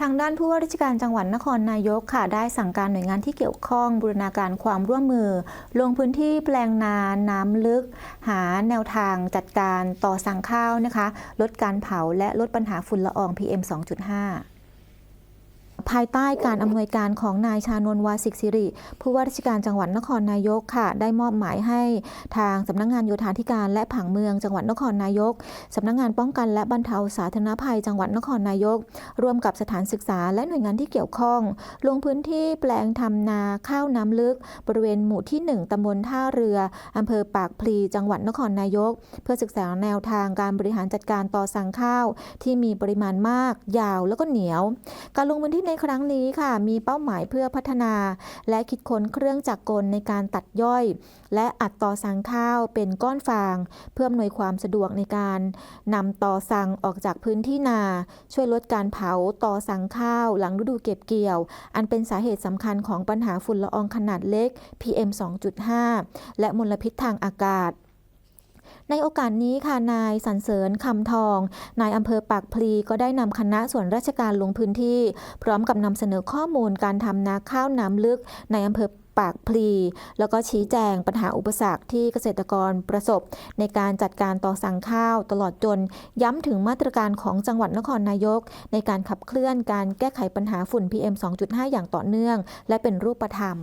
ทางด้านผู้ว่าราชการจังหวัดนครนายกค่ะได้สั่งการหน่วยงานที่เกี่ยวข้องบูรณาการความร่วมมือ ลงพื้นที่แปลงนาน้ำลึก หาแนวทางจัดการต่อสั่งข้าวนะคะ ลดการเผาและลดปัญหาฝุ่นละออง PM 2.5 ภายใต้การอำนวยการของนายชานนวาสิกสิริ ผู้ว่าราชการจังหวัดนครนายกค่ะ ได้มอบหมายให้ทางสำนักงานโยธาธิการและผังเมืองจังหวัดนครนายกสำนักงานป้องกันและบรรเทาสาธารณภัยจังหวัดนครนายก ร่วมกับสถานศึกษาและหน่วยงานที่เกี่ยวข้อง ลงพื้นที่แปลงทำนาข้าวน้ำลึก บริเวณหมู่ที่ 1ตำบลท่าเรืออำเภอปากพลีจังหวัดนครนายก เพื่อศึกษาแนวทางการบริหารจัดการต่อสั่งข้าว ที่มีปริมาณมาก ยาวแล้วก็เหนียว การลงพื้นที่ในครั้งนี้ค่ะ มีเป้าหมายเพื่อพัฒนา และคิดค้นเครื่องจักรกลในการตัดย่อย และอัดต่อสังข้าวเป็นก้อนฟาง เพื่ออำนวยความสะดวกในการนำต่อสังออกจากพื้นที่นา ช่วยลดการเผาต่อสังข้าว หลังฤดูเก็บเกี่ยว อันเป็นสาเหตุสำคัญของปัญหาฝุ่นละอองขนาดเล็ก PM 2.5 และมลพิษทางอากาศ ในโอกาสนี้ค่ะนายสรรเสริญคำทอง นายอำเภอปากพลีก็ได้นำคณะส่วนราชการลงพื้นที่ พร้อมกับนำเสนอข้อมูลการทำนาข้าวน้ำลึกในอำเภอปากพลี แล้วก็ชี้แจงปัญหาอุปสรรคที่เกษตรกรประสบ ในการจัดการต่อสั่งข้าวตลอดจน ย้ำถึงมาตรการของจังหวัดนครนายก ในการขับเคลื่อนการแก้ไขปัญหาฝุ่น PM 2.5 อย่างต่อเนื่อง และเป็นรูปธรรม